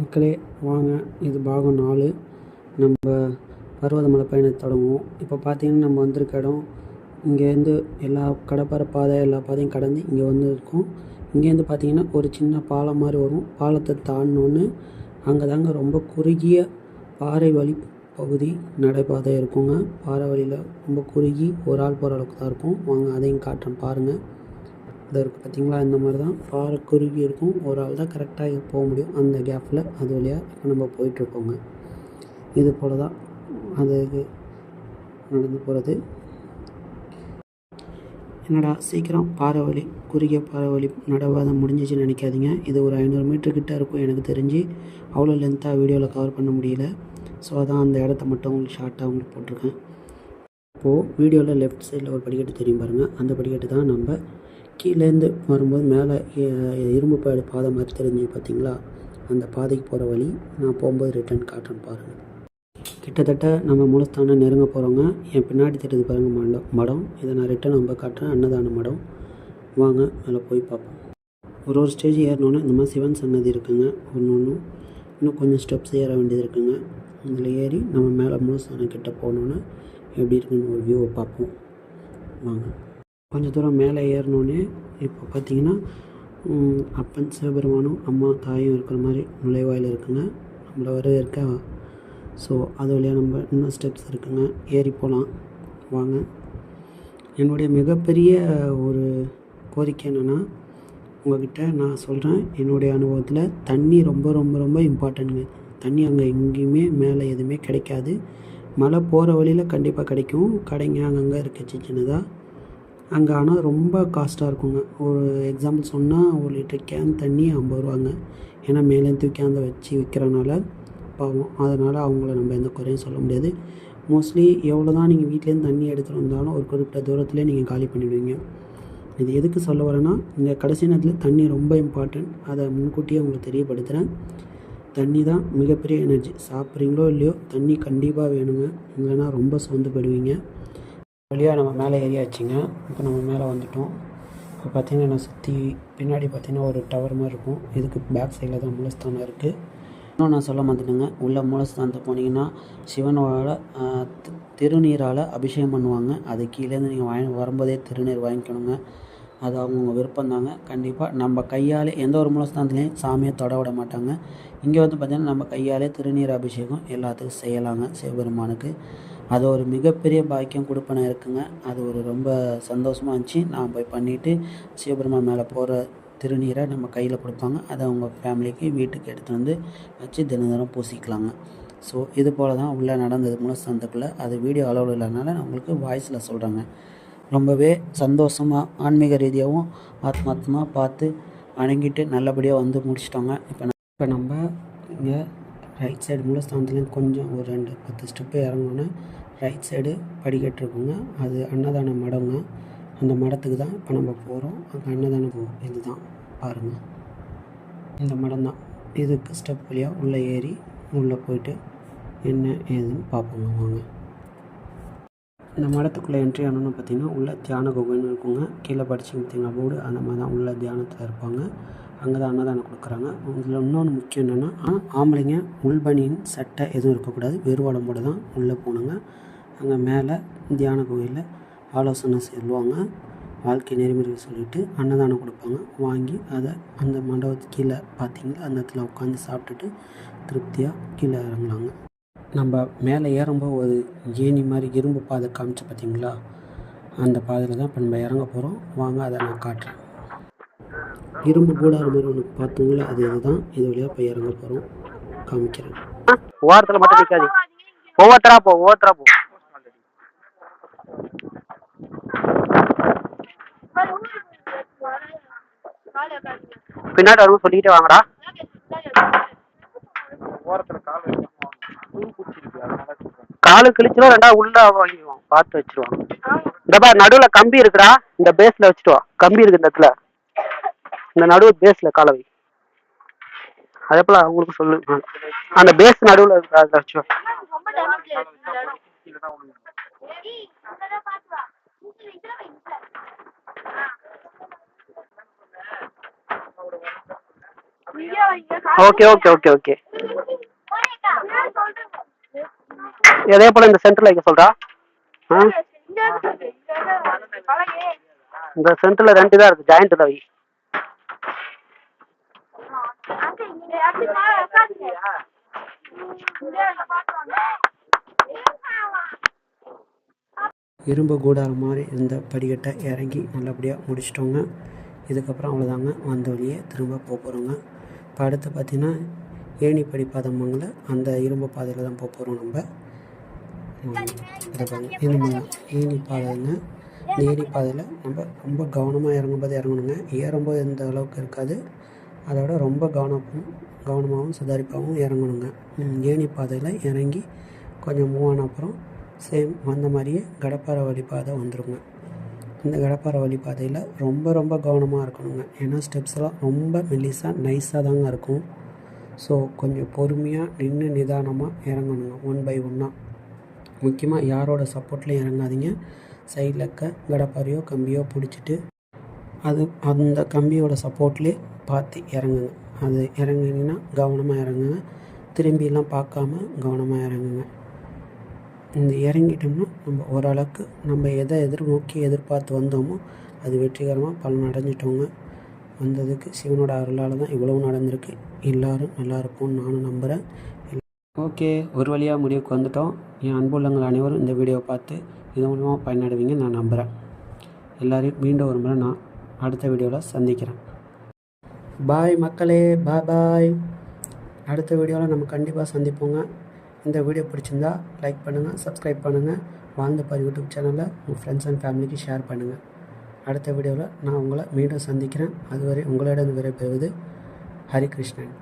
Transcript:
மக்களே வாங்க. இது பாகம் நாலு. நம்ம பர்வதமலை பயணத்தை தொடங்குவோம். இப்போ பார்த்தீங்கன்னா நம்ம வந்திருக்க இடம் இங்கேருந்து எல்லா கடப்பாறை பாதை எல்லா பாதையும் கடந்து இங்கே வந்துருக்கோம். இங்கேருந்து பார்த்தீங்கன்னா ஒரு சின்ன பாலம் மாதிரி வரும். பாலத்தை தாண்டினோன்னு அங்கே தாங்க ரொம்ப குறுகிய பாறை வழி பகுதி நடைபாதை இருக்குங்க. பாறை வழியில் ரொம்ப குறுகி ஒரு ஆள் போகிற அளவுக்கு தான் இருக்கும். வாங்க அதையும் காட்டுறேன் பாருங்கள் இது இருக்குது பார்த்தீங்களா இந்த மாதிரி தான் பாறை குறுகி இருக்கும். ஒரு ஆள் தான் கரெக்டாக போக முடியும். அந்த கேப்பில் அது வழியாக இப்போ நம்ம போயிட்டுருக்கோங்க இது போல் தான் அதுக்கு நடந்து போகிறது என்னடா சீக்கிரம் பாறை வழி குறுகிய பாறை வழி நடவாதம் முடிஞ்சிச்சுன்னு நினைக்காதீங்க. இது ஒரு ஐநூறு மீட்டர் கிட்ட இருக்கும் எனக்கு தெரிஞ்சு. அவ்வளோ லென்த்தாக வீடியோவில் கவர் பண்ண முடியல. ஸோ அதான் அந்த இடத்த மட்டும் உங்களுக்கு ஷார்ட்டாக உங்களுக்கு போட்டிருக்கேன். இப்போது வீடியோவில் லெஃப்ட் சைடில் ஒரு படிக்கட்டு தெரியும் பாருங்கள் அந்த படிக்கட்டு தான் நம்ம கீழேருந்து வரும்போது மேலே இரும்பு பாடு பாதை மாதிரி தெரிஞ்சு பார்த்தீங்களா? அந்த பாதைக்கு போகிற வழி நான் போகும்போது ரிட்டர்ன் காட்டுறேன் பாருங்கள் கிட்டத்தட்ட நம்ம மூலஸ்தானம் நெருங்க போகிறோங்க என் பின்னாடி தெரியுது பாருங்கள் மடம் மடம். இதை நான் ரிட்டர்ன் நம்ம காட்டுறேன். அன்னதான மடம். வாங்க மேலே போய் பார்ப்போம். ஒரு ஒரு ஸ்டேஜ் ஏறினோன்னே இந்த மாதிரி சிவன் சன்னதி இருக்குங்க. ஒன்று ஒன்றும் இன்னும் கொஞ்சம் ஸ்டெப்ஸ் ஏற வேண்டியது இருக்குங்க. இதில் ஏறி நம்ம மேலே மூலஸ்தானம் கிட்டே போனோன்னே எப்படி இருக்குன்னு ஒரு வியூவை பார்ப்போம். வாங்க. கொஞ்சம் தூரம் மேலே ஏறினோடனே இப்போ பார்த்தீங்கன்னா அப்பன் சிவபெருமானும் அம்மா தாயும் இருக்கிற மாதிரி நுழைவாயில் இருக்குங்க. நம்மளை வரவேற்க. ஸோ அது வழியாக நம்ம இன்னும் ஸ்டெப்ஸ் இருக்குங்க. ஏறி போகலாம் வாங்க. என்னுடைய மிகப்பெரிய ஒரு கோரிக்கை என்னென்னா உங்ககிட்ட நான் சொல்கிறேன் என்னுடைய அனுபவத்தில் தண்ணி ரொம்ப ரொம்ப ரொம்ப இம்பார்ட்டன்ட்ங்க தண்ணி அங்கே எங்கேயுமே மேலே எதுவுமே கிடைக்காது. மழை போகிற வழியில் கண்டிப்பாக கிடைக்கும். கடைங்க அங்கங்கே இருக்குது சின்ன சின்னதாக அங்கே ஆனால் ரொம்ப காஸ்ட்டாக இருக்குங்க. ஒரு எக்ஸாம்பிள் சொன்னால் ஒரு லிட்டர் கேன் தண்ணி ஐம்பது ரூபாங்க. ஏன்னா மேலே தூக்கி அந்த வச்சு விற்கிறனால பாவம். அதனால் அவங்கள நம்ம எந்த குறையும் சொல்ல முடியாது. மோஸ்ட்லி எவ்வளோ தான் நீங்கள் வீட்லேருந்து தண்ணி எடுத்துகிட்டு வந்தாலும் ஒரு குறிப்பிட்ட தூரத்துலேயே நீங்கள் காலி பண்ணிடுவீங்க. இது எதுக்கு சொல்ல வரேன்னா இங்கே கடைசி நேரத்தில் தண்ணி ரொம்ப இம்பார்ட்டன்ட் அதை முன்கூட்டியே உங்களுக்கு தெரியப்படுத்துகிறேன் தண்ணி தான் மிகப்பெரிய எனர்ஜி சாப்பிட்றீங்களோ இல்லையோ தண்ணி கண்டிப்பாக வேணுங்க. இல்லைன்னா ரொம்ப சோர்ந்து போயிடுவீங்க. வழியாக நம்ம மேலே ஏறியாச்சுங்க. இப்போ நம்ம மேலே வந்துட்டோம். இப்போ பார்த்தீங்கன்னா நான் சுற்றி பின்னாடி பார்த்தீங்கன்னா ஒரு டவர் மாதிரி இருக்கும். இதுக்கு பேக் சைடில் தான் மூலஸ்தானம் இருக்குது இன்னும் நான் சொல்ல மாட்டேனுங்க உள்ள மூலஸ்தானத்தை போனீங்கன்னா சிவனோட திருநீரால் அபிஷேகம் பண்ணுவாங்க. அது கீழேருந்து நீங்கள் வாங்கி வரும்போதே திருநீர் வாங்கிக்கணுங்க. அது அவங்கவுங்க விருப்பம் தாங்க. கண்டிப்பாக நம்ம கையாலே எந்த ஒரு மூலஸ்தானத்துலேயும் சாமியை தொட விட மாட்டாங்க. இங்கே வந்து பார்த்திங்கன்னா நம்ம கையாலே திருநீர் அபிஷேகம் எல்லாத்துக்கும் செய்யலாங்க. சிவபெருமானுக்கு. அது ஒரு மிகப்பெரிய பாக்கியம் கொடுப்பன இருக்குங்க. அது ஒரு ரொம்ப சந்தோஷமாக இருந்துச்சு. நான் போய் பண்ணிவிட்டு சிவபெருமான் மேலே போகிற திருநீரை நம்ம கையில் கொடுப்பாங்க. அதை அவங்க ஃபேமிலிக்கு வீட்டுக்கு எடுத்து வந்து வச்சு தினம் தினம் பூசிக்கலாங்க. ஸோ இது போல் தான் உள்ளே நடந்தது மூலஸ்தானத்துக்குள்ளே அது வீடியோ அளவில் இல்லாதனால நான் உங்களுக்கு வாய்ஸில் சொல்கிறேங்க ரொம்பவே சந்தோஷமாக ஆன்மீக ரீதியாகவும் ஆத்மாத்மா பார்த்து வணங்கிட்டு நல்லபடியாக வந்து முடிச்சிட்டோங்க. இப்போ இப்போ நம்ம இங்கே ரைட் சைடு மூலஸ்தானத்துலேருந்து கொஞ்சம் ஒரு ரெண்டு பத்து ஸ்டெப்பு இறங்கணுன்னா ரைட் சைடு படிக்கட்டு இருக்குங்க அது அன்னதான மடங்க. அந்த மடத்துக்கு தான் இப்போ நம்ம போகிறோம் அங்கே அன்னதானம் போகும் இதுதான் பாருங்கள் இந்த மடம் தான். இதுக்கு ஸ்டெப் வழியாக உள்ளே ஏறி உள்ளே போயிட்டு என்ன ஏதுன்னு பார்ப்போங்க வாங்க. இந்த மடத்துக்குள்ளே என்ட்ரி ஆனோன்னு பார்த்தீங்கன்னா உள்ளே தியான குகைன்னு இருக்குங்க. கீழே படிச்சு பார்த்தீங்கன்னா போர்டு அந்த மாதிரி தான் உள்ளே தியானத்தில் இருப்பாங்க. அங்கே தான் அன்னதானம் கொடுக்குறாங்க. இதில் இன்னொன்று முக்கியம் என்னென்னா ஆம்பளைங்க உள்பனியின் சட்டை எதுவும் இருக்கக்கூடாது. வெறுவாடம்போடு தான் உள்ளே போனாங்க அங்கே மேலே தியான கோயிலில் ஆலோசனை சொல்லுவாங்க. வாழ்க்கை நெறிமுறை சொல்லிவிட்டு அன்னதானம் கொடுப்பாங்க. வாங்கி அதை அந்த மண்டபத்துக்கு கீழே பார்த்தீங்களா? அந்த இடத்துல உட்காந்து சாப்பிட்டுட்டு திருப்தியாக கீழே இறங்குனாங்க நம்ம மேலே ஏறும்போது ஒரு ஏணி மாதிரி இரும்பு பாதை காமிச்சு பார்த்தீங்களா? அந்த பாதையில் தான் இப்போ நம்ம இறங்க போகிறோம். வாங்க அதை நான் காட்டுறேன். இரும்பு கூடார மாதிரி ஒன்று பார்த்தீங்களா? அது இதுதான். இது வழியாக போய் இறங்க போகிறோம் காமிக்கிறேன். ஓரத்தில் மட்டும் நிற்காது ஒவ்வொருத்தரா போ ஒவ்வொருத்தரா போ. பின்னாடி வரும்போது சொல்லிக்கிட்டே வாங்கடா. காலு கிழிச்சிடும் ரெண்டா உள்ள வாங்கிடுவோம். பார்த்து வச்சிருவாங்க இந்த பாரு நடுவில் கம்பி இருக்குடா. இந்த பேஸ்ல வச்சுட்டு வா. கம்பி இருக்கு இந்த இடத்துல. இந்த நடுவு பேஸ்ல காலை வை. அதே போல அவங்களுக்கு சொல்லு. அந்த பேஸ் நடுவுல இருக்கு ஓகே ஓகே ஓகே ஓகே இதே போல இந்த சென்டர்ல வைக்க சொல்றா. ஆ? இந்த சென்டர்ல ரெண்டு தான் இருக்கு ஜாயிண்ட் வை. இரும்பு கூடாரம் மாதிரி இருந்த படிக்கட்டை இறங்கி நல்லபடியாக முடிச்சிட்டோங்க. இதுக்கப்புறம் அவ்வளோதாங்க வந்த வழியே திரும்ப போக போகிறோங்க இப்போ அடுத்து பார்த்திங்கன்னா ஏணி படி அந்த இரும்பு பாதையில் தான் போக போகிறோம் நம்ம. ம், இதை ஏணி பாதைங்க இந்த ஏணி பாதையில் நம்ம ரொம்ப கவனமாக இறங்கும்போது இறங்கணுங்க. ஏறும்போது எந்த அளவுக்கு இருக்காது. அதோட ரொம்ப கவனமும் கவனமாகவும் சுதாரிப்பாகவும் இறங்கணுங்க. ஏணி பாதையில் இறங்கி கொஞ்சம் மூவ் ஆன அப்புறம் சேம் வந்த மாதிரியே கடப்பாறை வழி பாதை இந்த கடப்பாறை வழி பாதையில் ரொம்ப ரொம்ப கவனமாக இருக்கணுங்க. ஏன்னா ஸ்டெப்ஸ் எல்லாம் ரொம்ப மெல்லிஸாக நைஸாக தாங்க இருக்கும். ஸோ கொஞ்சம் பொறுமையாக நின்று நிதானமாக இறங்கணுங்க ஒன் பை ஒன்னாக முக்கியமாக யாரோட சப்போர்ட்லையும் இறங்காதீங்க. சைடில் இருக்க கடப்பாறையோ கம்பியோ பிடிச்சிட்டு அது அந்த கம்பியோட சப்போர்ட்லேயே பார்த்து இறங்குங்க. அது இறங்குனீங்கன்னா கவனமாக இறங்குங்க. திரும்பிலாம் பார்க்காம கவனமாக இறங்குங்க. இந்த இறங்கிட்டோம்னா நம்ம ஓரளவுக்கு நம்ம எதை எதிர்நோக்கி எதிர்பார்த்து வந்தோமோ அது வெற்றிகரமாக பலன் அடைஞ்சிட்டோங்க. வந்ததுக்கு சிவனோட அருளால் தான் இவ்வளவு நடந்திருக்கு. எல்லோரும் நல்லா இருப்போம்னு நானும் நம்புகிறேன் ஓகே ஒரு வழியாக முடிவுக்கு வந்துட்டோம். என் அன்புள்ளங்கள் அனைவரும் இந்த வீடியோவை பார்த்து இது மூலமாக பயனடைவீங்க நான் நம்புகிறேன் எல்லாரையும் மீண்டும் ஒரு முறை நான் அடுத்த வீடியோவில் சந்திக்கிறேன். பாய் மக்களே பாய் பாய் அடுத்த வீடியோவில் நம்ம கண்டிப்பாக சந்திப்போங்க. இந்த வீடியோ பிடிச்சிருந்தா லைக் பண்ணுங்கள் சப்ஸ்கிரைப் பண்ணுங்கள் வாழ்ந்த பார் யூடியூப் சேனலை உங்கள் ஃப்ரெண்ட்ஸ் அண்ட் ஃபேமிலிக்கு ஷேர் பண்ணுங்கள் அடுத்த வீடியோவில் நான் உங்களை மீண்டும் சந்திக்கிறேன். அதுவரை உங்களிடம் விடைபெறுவது ஹரிகிருஷ்ணன்.